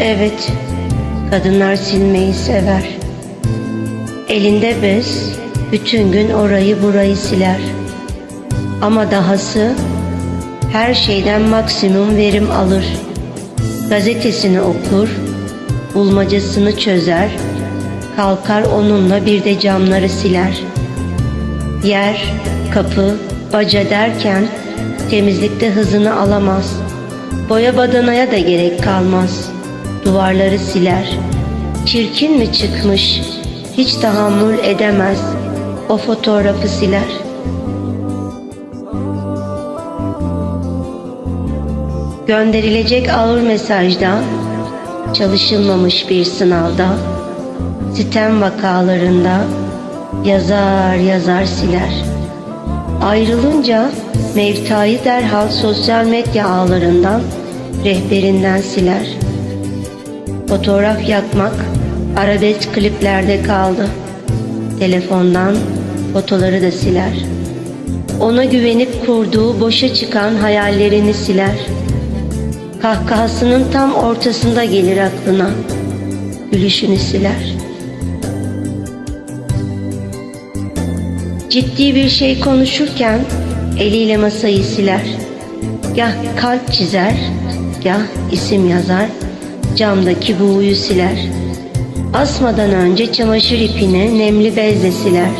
Evet, kadınlar silmeyi sever. Elinde bez, bütün gün orayı burayı siler. Ama dahası her şeyden maksimum verim alır. Gazetesini okur, bulmacasını çözer, kalkar onunla bir de camları siler. Yer, kapı, baca derken temizlikte hızını alamaz. Boya badanaya da gerek kalmaz. Duvarları siler. Çirkin mi çıkmış? Hiç tahammül edemez. O fotoğrafı siler. Gönderilecek ağır mesajda, çalışılmamış bir sınavda, sitem vakalarında yazar yazar siler. Ayrılınca mevtayı derhal sosyal medya ağlarından, rehberinden siler. Fotoğraf yakmak arabesk kliplerde kaldı. Telefondan fotoları da siler. Ona güvenip kurduğu boşa çıkan hayallerini siler. Kahkahasının tam ortasında gelir aklına. Gülüşünü siler. Ciddi bir şey konuşurken eliyle masayı siler. Gah kalp çizer, gah isim yazar, camdaki buğuyu siler. Asmadan önce çamaşır ipini nemli bezle siler.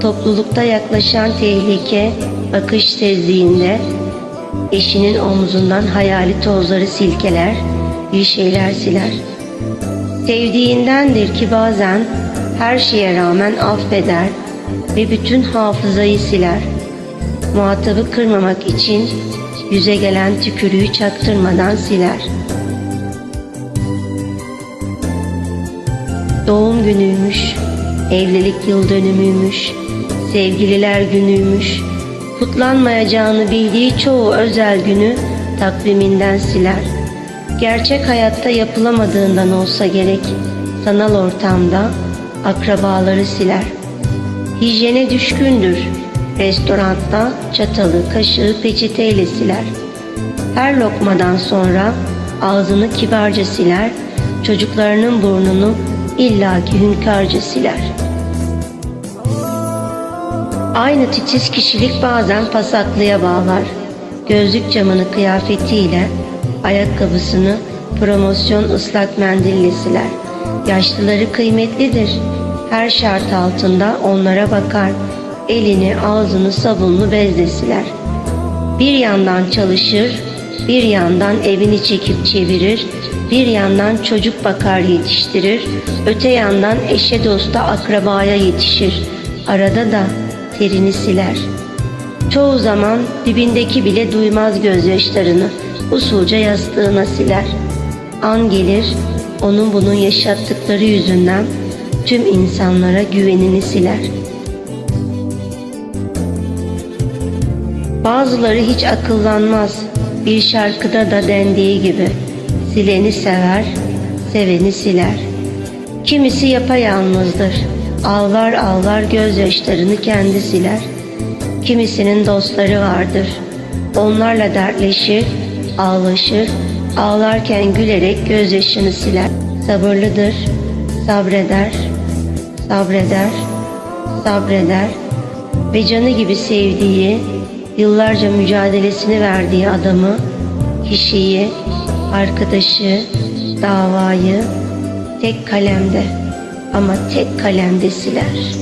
Toplulukta yaklaşan tehlike bakış sezdiğinde eşinin omzundan hayali tozları silkeler, bir şeyler siler. Sevdiğindendir ki bazen her şeye rağmen affeder ve bütün hafızayı siler. Muhatabı kırmamak için yüze gelen tükürüğü çaktırmadan siler. Doğum günüymüş, evlilik yıl dönümüymüş, sevgililer günüymüş, kutlanmayacağını bildiği çoğu özel günü takviminden siler. Gerçek hayatta yapılamadığından olsa gerek, sanal ortamda akrabaları siler. Hijyene düşkündür. Restoranda çatalı, kaşığı peçeteyle siler. Her lokmadan sonra ağzını kibarca siler, çocuklarının burnunu illaki hünkârca siler. Aynı titiz kişilik bazen pasaklıya bağlar. Gözlük camını kıyafetiyle, ayakkabısını promosyon ıslak mendille siler. Yaşlıları kıymetlidir. Her şart altında onlara bakar. Elini, ağzını sabunlu bezle siler. Bir yandan çalışır, bir yandan evini çekip çevirir, bir yandan çocuk bakar yetiştirir, öte yandan eşe dosta akrabaya yetişir. Arada da terini siler. Çoğu zaman dibindeki bile duymaz gözyaşlarını, usulca yastığına siler. An gelir, onun bunun yaşattıkları yüzünden tüm insanlara güvenini siler. Bazıları hiç akıllanmaz. Bir şarkıda da dendiği gibi sileni sever, seveni siler. Kimisi yapayalnızdır. Ağlar ağlar gözyaşlarını kendi siler. Kimisinin dostları vardır. Onlarla dertleşir, ağlaşır, ağlarken gülerek gözyaşını siler. Sabırlıdır, sabreder, sabreder, sabreder ve canı gibi sevdiği, yıllarca mücadelesini verdiği adamı, kişiyi, arkadaşı, davayı tek kalemde ama tek kalemde siler.